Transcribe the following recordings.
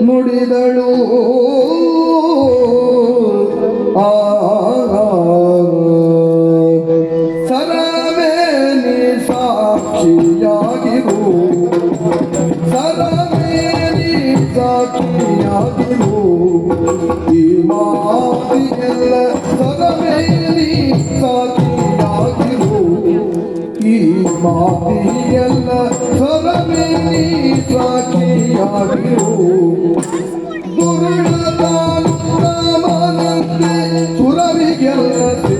ನುಡಿದಳು. ಆ ಸರಮೇನಿ ಸಾಕ್ಷಿಯಾಗಿರು. ಸರಮೇನಿ ಸಾಕ್ಷಿಯಾಗಿರು. ಈ ಮಾತಿಗೆಲ್ಲ ಸರಮೇನಿ ಸಾಕ್ಷಿಯಾಗಿರು ಈ ಮಾತಿಗೆಲ್ಲ ಸ್ವರಮೇನಿ ಸಾಕ್ಷಿಯಾಗಿರು ದುರುಳತಾನುತ್ತಮನಂತೆ ಸುರರಿಗೆಲ್ಲ ಸೇರದಂತೆ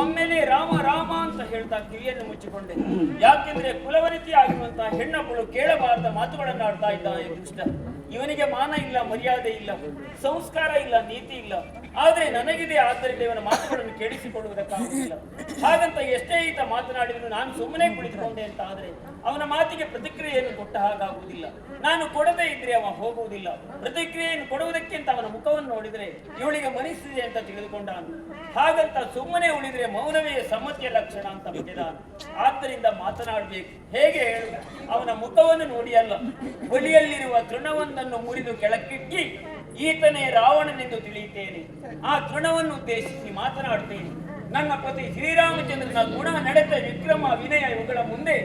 ಒಮ್ಮೆಲೆ ರಾಮ ರಾಮ ಅಂತ ಹೇಳ್ತಾ ಕಿವಿಯನ್ನು ಮುಚ್ಚಿಕೊಂಡೆ. ಯಾಕೆಂದ್ರೆ ಕುಲವರಿತಿ ಆಗಿರುವಂತಹ ಹೆಣ್ಣಮ್ಮಳು ಕೇಳಬಾರದ ಮಾತುಗಳನ್ನು ಆಡ್ತಾ ಇದ್ದಾನೆ ದುಷ್ಟ. ಇವನಿಗೆ ಮಾನ ಇಲ್ಲ, ಮರ್ಯಾದೆ ಇಲ್ಲ, ಸಂಸ್ಕಾರ ಇಲ್ಲ, ನೀತಿ ಇಲ್ಲ. ಆದ್ರೆ ನನಗಿದೆ ಆದ್ದರಿಂದ ಇವನ ಮಾತುಗಳನ್ನು ಕೇಳಿಸಿಕೊಳ್ಳುವುದಕ್ಕಾಗುತ್ತಿಲ್ಲ ಹಾಗಂತ ಎಷ್ಟೇ ಈತ ಮಾತನಾಡಿದರೂ ನಾನು ಸುಮ್ಮನೆ ಕುಳಿತುಕೊಂಡೆ ಅಂತ ಆದರೆ ಅವನ ಮಾತಿಗೆ ಪ್ರತಿಕ್ರಿಯೆಯನ್ನು ಕೊಟ್ಟ ಹಾಗಾಗುವುದಿಲ್ಲ. ನಾನು ಕೊಡದೇ ಇದ್ರೆ ಅವ ಹೋಗುವುದಿಲ್ಲ. ಪ್ರತಿಕ್ರಿಯೆಯನ್ನು ಕೊಡುವುದಕ್ಕೆ ಅಂತ ಅವನ ಮುಖವನ್ನು ನೋಡಿದ್ರೆ ಇವಳಿಗೆ ಮನಸ್ಸಿದೆ ಅಂತ ತಿಳಿದುಕೊಂಡ ಹಾಗಂತ ಸುಮ್ಮನೆ ಉಳಿದ್ರೆ ಮೌನವೇ ಸಮ್ಮತಿಯ ಲಕ್ಷಣ ಅಂತ ಬಿಟ್ಟಿದ ಆದ್ದರಿಂದ ಮಾತನಾಡಬೇಕು. ಹೇಗೆ ಹೇಳು? ಅವನ ಮುಖವನ್ನು ನೋಡಿ ಅಲ್ಲ. ಬಳಿಯಲ್ಲಿರುವ ತೃಣವೊಂದನ್ನು ಮುರಿದು ಕೆಳಕ್ಕಿಕ್ಕಿ ಈತನೇ ರಾವಣನೆಂದು ತಿಳಿಯುತ್ತೇನೆ. ಆ ತೃಣವನ್ನು ಉದ್ದೇಶಿಸಿ ಮಾತನಾಡುತ್ತೇನೆ. ನನ್ನ ಪತಿ ಶ್ರೀರಾಮಚಂದ್ರನ ಗುಣ ನಡೆದ ವಿಕ್ರಮ ವಿನಯ ಇವುಗಳ ಮುಂದೆ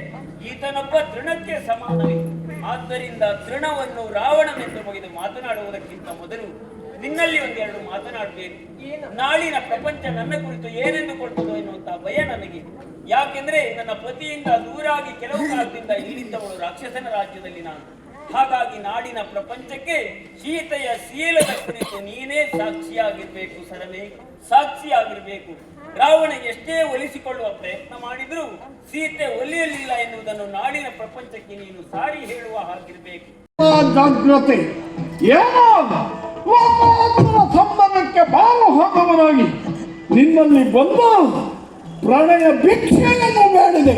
ಈತನೊಬ್ಬ ತೃಣಕ್ಕೆ ಸಮಾನವೇ. ಆದ್ದರಿಂದ ತೃಣವನ್ನು ರಾವಣನೆಂದು ಮುಗಿದು ಮಾತನಾಡುವುದಕ್ಕಿಂತ ಮೊದಲು ನಿನ್ನಲ್ಲಿ ಒಂದೆರಡು ಮಾತನಾಡಬೇಕು ನಾಳಿನ ಪ್ರಪಂಚ ನನ್ನ ಕುರಿತು ಏನೆಂದು ಕೊಡ್ತದೋ ಎನ್ನುವಂತ ಭಯ ನನಗೆ. ಯಾಕೆಂದ್ರೆ ನನ್ನ ಪತಿಯಿಂದ ದೂರಾಗಿ ಕೆಲವು ಕಾಲದಿಂದ ಇಲ್ಲಿದ್ದವಳು ರಾಕ್ಷಸನ ರಾಜ್ಯದಲ್ಲಿ ನಾನು. ಹಾಗಾಗಿ ನಾಡಿನ ಪ್ರಪಂಚಕ್ಕೆ ಸೀತೆಯ ಶೀಲದ ಕುರಿತು ನೀನೇ ಸಾಕ್ಷಿಯಾಗಿರ್ಬೇಕು ಸರನೆ ಸಾಕ್ಷಿಯಾಗಿರ್ಬೇಕು. ರಾವಣ ಎಷ್ಟೇ ಒಲಿಸಿಕೊಳ್ಳುವ ಪ್ರಯತ್ನ ಮಾಡಿದ್ರು ಸೀತೆ ಒಲಿಯಲಿಲ್ಲ ಎನ್ನುವುದನ್ನು ನಾಡಿನ ಪ್ರಪಂಚಕ್ಕೆ ನೀನು ಸಾರಿ ಹೇಳುವ ಹಾಗಿರ್ಬೇಕು. ಜಾಗ್ರತೆ. ಸಂಬಂಧಕ್ಕೆ ಬಾಲು ಹೋಗುವವನಾಗಿ ನಿನ್ನಲ್ಲಿ ಬಂದು ಪ್ರಣಯ ಭಿಕ್ಷೆಯನ್ನು ಬೇಡಿದೆ.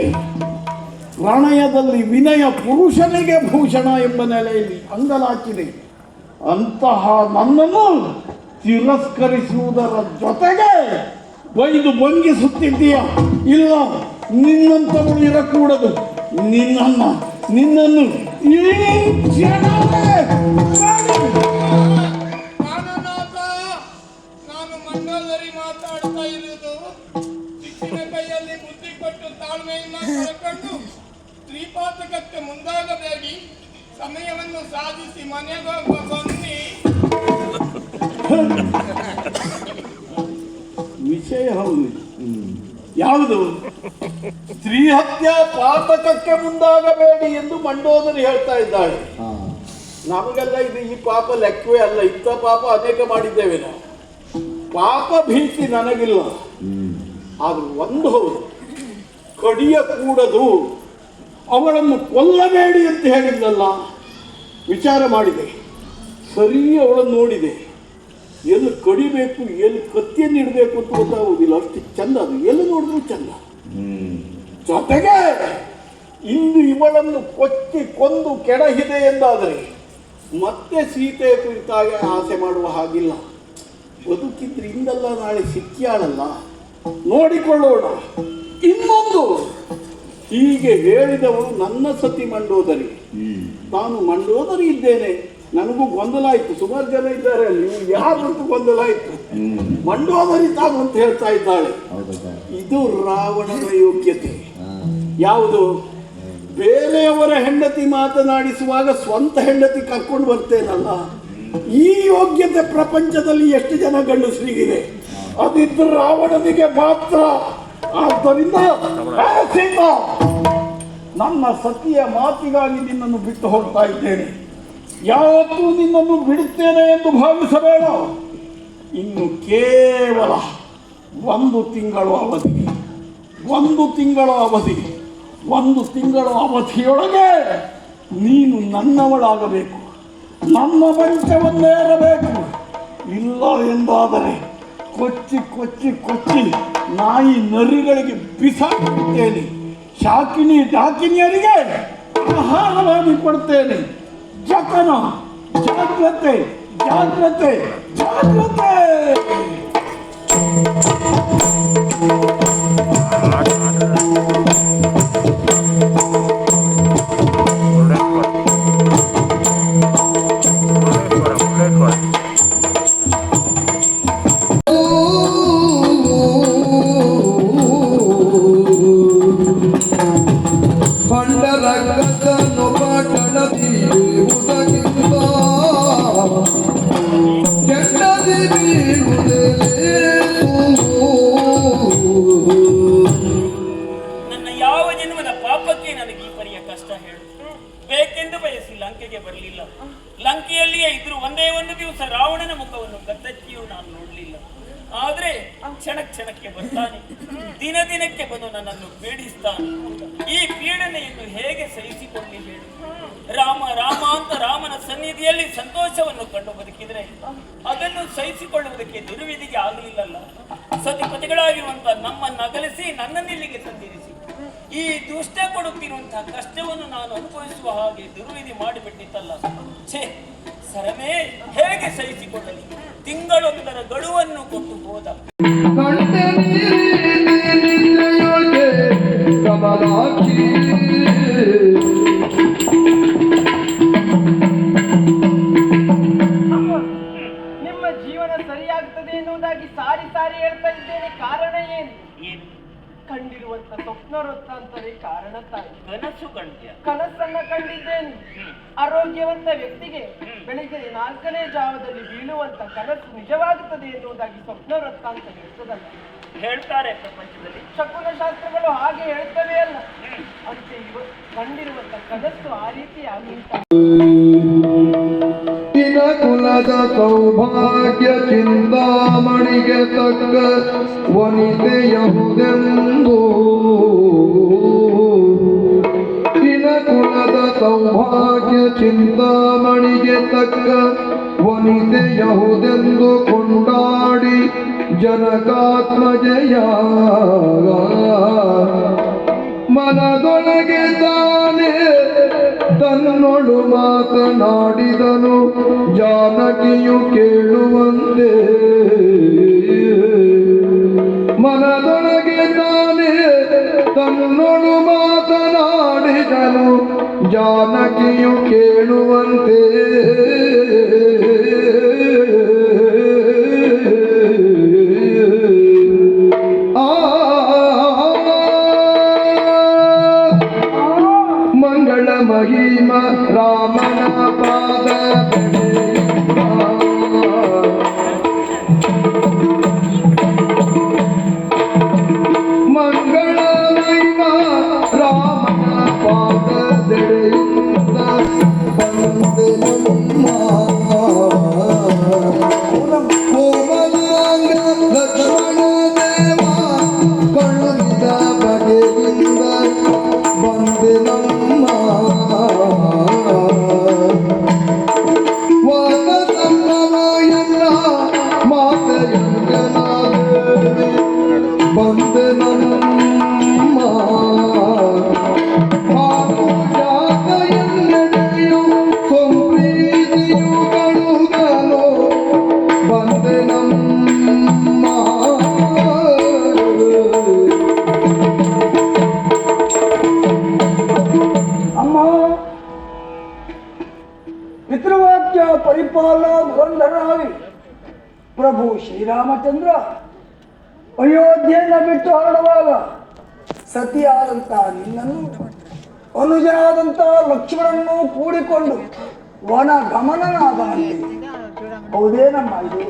ಪ್ರಣಯದಲ್ಲಿ ವಿನಯ ಪುರುಷನಿಗೆ ಭೂಷಣ ಎಂಬ ನೆಲೆಯಲ್ಲಿ ಅಂಗಲಾಚಿದೆ. ಅಂತಹ ನನ್ನನ್ನು ತಿರಸ್ಕರಿಸುವುದರ ಜೊತೆಗೆ ಬೈದು ಬಂಗಿಸುತ್ತಿದ್ದೀಯ ಇಲ್ಲ, ನಿನ್ನಂತವಳು ಇರಕೂಡದು. ನಿನ್ನನ್ನು ನಿನ್ನನ್ನು ಸಾಧಿಸಿ ಮನೆಗೊಬ್ಬ ಬನ್ನಿ ವಿಷಯ ಹೌದು. ಯಾವುದು? ಸ್ತ್ರೀ ಹತ್ಯೆ ಪಾತಕಕ್ಕೆ ಮುಂದಾಗಬೇಡಿ ಎಂದು ಮಂಡೋದರಿ ಹೇಳ್ತಾ ಇದ್ದಾಳೆ. ನಮಗೆಲ್ಲ ಇದು ಈ ಪಾಪ ಲೆಕ್ಕವೇ ಅಲ್ಲ ಇಂಥ ಪಾಪ ಅನೇಕ ಮಾಡಿದ್ದೇವೆ ನಾವು. ಪಾಪ ಭೀತಿ ನನಗಿಲ್ಲ. ಆದ್ರೂ ಒಂದು ಹೌದು ಕಡಿಯ ಕೂಡದು ಅವಳನ್ನು ಕೊಲ್ಲಬೇಡಿ ಅಂತ ಹೇಳಿದ್ನಲ್ಲ. ವಿಚಾರ ಮಾಡಿದೆ. ಸರಿ ಅವಳನ್ನು ನೋಡಿದೆ. ಎಲ್ಲಿ ಕಡಿಬೇಕು ಎಲ್ಲಿ ಕತ್ತಿಯನ್ನು ಇಡಬೇಕು ಅಂತ ಗೊತ್ತಾಗುವುದಿಲ್ಲ. ಅಷ್ಟು ಚಂದ ಅದು. ಎಲ್ಲಿ ನೋಡಿದ್ರು ಚಂದ. ಜೊತೆಗೆ ಇಂದು ಇವಳನ್ನು ಕೊಚ್ಚಿ ಕೊಂದು ಕೆಡಹಿದೆ ಎಂದಾದರೆ ಮತ್ತೆ ಸೀತೆ ಕುರಿತಾಗೆ ಆಸೆ ಮಾಡುವ ಹಾಗಿಲ್ಲ. ಬದುಕಿದ್ರೆ ಇಂದಲ್ಲ ನಾಳೆ ಸಿಕ್ಕಿಯಾಳಲ್ಲ. ನೋಡಿಕೊಳ್ಳೋಣ. ಇನ್ನೊಂದು ಹೀಗೆ ಹೇಳಿದವನು ನನ್ನ ಸತಿ ಮಂಡೋದರಿ. ತಾನು ಮಂಡೋದರಿ ಇದ್ದೇನೆ. ನನಗೂ ಗೊಂದಲ ಆಯ್ತು. ಸುಮಾರು ಜನ ಇದ್ದಾರೆ ನೀವು ಯಾರಂತೂ ಯಾರು ಗೊಂದಲ ಆಯ್ತು. ಮಂಡೋದರಿ ತಾನು ಅಂತ ಹೇಳ್ತಾ ಇದ್ದಾಳೆ. ಇದು ರಾವಣನ ಯೋಗ್ಯತೆ. ಯಾವುದು? ಬೇರೆಯವರ ಹೆಂಡತಿ ಮಾತನಾಡಿಸುವಾಗ ಸ್ವಂತ ಹೆಂಡತಿ ಕರ್ಕೊಂಡು ಬರ್ತೇನಲ್ಲ? ಈ ಯೋಗ್ಯತೆ ಪ್ರಪಂಚದಲ್ಲಿ ಎಷ್ಟು ಜನ ಗಂಡಸರಿಗಿದೆ? ಅದಿದ್ದು ರಾವಣನಿಗೆ ಮಾತ್ರ. ಆದ್ದರಿಂದ ಹೇ ನನ್ನ ಸತಿಯ ಮಾತಿಗಾಗಿ ನಿನ್ನನ್ನು ಬಿಟ್ಟು ಹೋಗ್ತಾ ಇದ್ದೇನೆ. ಯಾವತ್ತೂ ನಿನ್ನನ್ನು ಬಿಡುತ್ತೇನೆ ಎಂದು ಭಾವಿಸಬೇಡ. ಇನ್ನು ಕೇವಲ ಒಂದು ತಿಂಗಳು ಅವಧಿ ಒಂದು ತಿಂಗಳ ಅವಧಿ ಒಂದು ತಿಂಗಳ ಅವಧಿಯೊಳಗೆ ನೀನು ನನ್ನವಳಾಗಬೇಕು. ನನ್ನ ಮಂಚವನ್ನೇರಬೇಕು. ಇಲ್ಲ ಎಂದಾದರೆ ಕೊಚ್ಚಿ ಕೊಚ್ಚಿ ಕೊಚ್ಚಿ ನಾಯಿ ನರಿಗಳಿಗೆ ಬಿಸಾಕುತ್ತೇನೆ. ಶಾಕಿನಿ ಡಾಕಿನಿಯರಿಗೆ ಆಹಾರವಾಗಿ ಕೊಡ್ತೇನೆ ಜತನ ಜಾಗ್ರತೆ ಜಾಗ್ರತೆ ಜಾಗ್ರತೆ. ಪಂಡರಗತನು ಪಟ್ಟಣದಿರುವುದಕ್ಕಿಂತ ಕೆಟ್ಟದಿ ನನ್ನ ಯಾವ ಜನ್ಮದ ಪಾಪಕ್ಕೆ ನನಗೆ ಈ ಪರಿಯ ಕಷ್ಟ ಹೇಳು? ಬೇಕೆಂದು ಬಯಸಿ ಲಂಕೆಗೆ ಬರಲಿಲ್ಲ. ಲಂಕೆಯಲ್ಲಿಯೇ ಇದ್ರು ಒಂದೇ ಒಂದು ದಿವಸ ರಾವಣನ ಮುಖವನ್ನು ಗದ್ದಕ್ಕಿಯೂ ನಾನು ನೋಡಲಿಲ್ಲ. ಆದ್ರೆ ಕ್ಷಣ ಕ್ಷಣಕ್ಕೆ ಬರ್ತಾನೆ. ದಿನ ದಿನಕ್ಕೆ ಬಂದು ನನ್ನನ್ನು ಪೀಡಿಸ್ತಾನೆ. ಈ ಪೀಡನೆಯನ್ನು ಹೇಗೆ ಸಹಿಸಿಕೊಳ್ಳಿ ಹೇಳು. ರಾಮ ರಾಮ ಅಂತ ರಾಮನ ಸನ್ನಿಧಿಯಲ್ಲಿ ಸಂತೋಷವನ್ನು ಕಂಡು ಬದುಕಿದ್ರೆ ಅದನ್ನು ಸಹಿಸಿಕೊಳ್ಳುವುದಕ್ಕೆ ದುರ್ವಿಧಿಗೆ ಆಗಲಿಲ್ಲಲ್ಲ ಸತಿಪತಿಗಳಾಗಿರುವಂತ ನಮ್ಮನ್ನು ಅಗಲಿಸಿ ನನ್ನನ್ನಿಲ್ಲಿಗೆ ತಂದಿರಿಸಿ ಈ ದುಷ್ಟ ಕೊಡುತ್ತಿರುವಂತಹ ಕಷ್ಟವನ್ನು ನಾನು ಅನುಭವಿಸುವ ಹಾಗೆ ದುರ್ವಿಧಿ ಮಾಡಿಬಿಟ್ಟಿತ್ತಲ್ಲ. ಛೇ, ಸರಮೇ, ಹೇಗೆ ಸಹಿಸಿಕೊಳ್ಳಲಿ? ತಿಂಗಳೊಂದರ ಗಡುವನ್ನು ಕೊಟ್ಟು ಹೋದ. ನಿಮ್ಮ ಜೀವನ ಸರಿಯಾಗ್ತದೆ ಎನ್ನುವುದಾಗಿ ಸಾರಿ ಸಾರಿ ಹೇಳ್ತಾ ಇದ್ದೇನೆ. ಕಾರಣ ಏನು? ಏನು? ಕಂಡಿರುವಂತ ಅಂತಾರೆ ಕಾರಣ ತಾಯಿ. ಕನಸು ಕಂಡ್ಯ. ಕನಸನ್ನ ಕಂಡಿದ್ದೇನೆ. ಆರೋಗ್ಯವಂತ ವ್ಯಕ್ತಿಗೆ ಬೆಳಿಗ್ಗೆ ನಾಲ್ಕನೇ ಜಾವದಲ್ಲಿ ಬೀಳುವಂತ ಕನಸು ನಿಜವಾಗುತ್ತದೆ ಎನ್ನುವುದಾಗಿ ಸ್ವಪ್ನ ವೃತ್ತಾಂತ ಹೇಳ್ತದಲ್ಲ. ಹೇಳ್ತಾರೆ ಪ್ರಪಂಚದಲ್ಲಿ. ಶಕುನ ಶಾಸ್ತ್ರಗಳು ಹಾಗೆ ಹೇಳ್ತವೆ ಅಲ್ಲ. ಅಂತೆ ಇವ ಕಂಡಿರುವಂತ ಕನಸು ಆ ರೀತಿ ಇನ ಕುಲದ ಸೌಭಾಗ್ಯ ಚಿಂತಾಮಣಿಗೆ ತಕ್ಕ ವನಿತೆಯಹುದೆಂದು ಕೊಂಡಾಡಿ ಜನಕಾತ್ಮಜಯ ಮನದೊಳಗೆ ತಾನೇ ತನ್ನೊಳು ಮಾತನಾಡಿದನು, ಜಾನಕಿಯು ಕೇಳುವಂತೆ. ಮನದೊಳಗೆ ತಾನೇ ತನ್ನೊಳು ಮಾತನಾಡಿದನು, ಜಾನಕಿಯು ಕೇಳುವಂತೆ. ಪರಿಪಾಲನಾ ಪ್ರಭು ಶ್ರೀರಾಮಚಂದ್ರ ಅಯೋಧ್ಯೆಯನ್ನು ಬಿಟ್ಟು ಹೊರಡುವಾಗ ಸತಿಯಾದಂತಹ ನಿನ್ನನ್ನು ಅನುಜನಾದಂತಹ ಲಕ್ಷ್ಮಣನ್ನು ಕೂಡಿಕೊಂಡು ವನ ಗಮನನಾದ ಹೌದೇನಮ್ಮ ಇದು.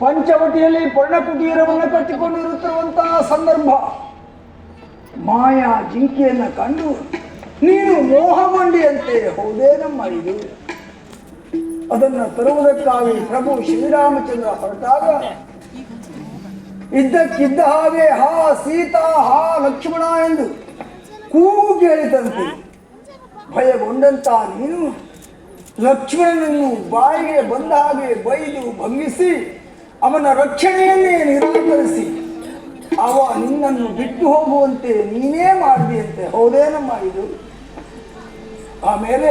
ಪಂಚವಟಿಯಲ್ಲಿ ಪರ್ಣಕುಟೀರವನ್ನು ಕಟ್ಟಿಕೊಂಡಿರುತ್ತಿರುವಂತಹ ಸಂದರ್ಭ. ಮಾಯಾ ಜಿಂಕೆಯನ್ನು ಕಂಡು ನೀನು ಮೋಹಗೊಂಡಿಯಂತೆ ಹೌದೇನಮ್ಮ ಇದು. ಅದನ್ನು ತರುವುದಕ್ಕಾಗಿ ಪ್ರಭು ಶ್ರೀರಾಮಚಂದ್ರ ಹೊರಟಾಗ, ಇದ್ದಕ್ಕಿದ್ದ ಹಾಗೆ, ಹಾ ಸೀತಾ, ಹಾ ಲಕ್ಷ್ಮಣ ಎಂದು ಕೂಗು ಕೇಳಿದಂತೆ ಭಯಗೊಂಡಂತ ನೀನು ಲಕ್ಷ್ಮಣನನ್ನು ಬಾಯಿಗೆ ಬಂದ ಹಾಗೆ ಬೈದು ಭಂಗಿಸಿ, ಅವನ ರಕ್ಷಣೆಯನ್ನೇ ನಿರಾಕರಿಸಿ, ಅವ ನಿನ್ನನ್ನು ಬಿಟ್ಟು ಹೋಗುವಂತೆ ನೀನೇ ಮಾಡಿದೆಯಂತೆ ಹೌದೇನಮ್ಮ ಇದು? ಆಮೇಲೆ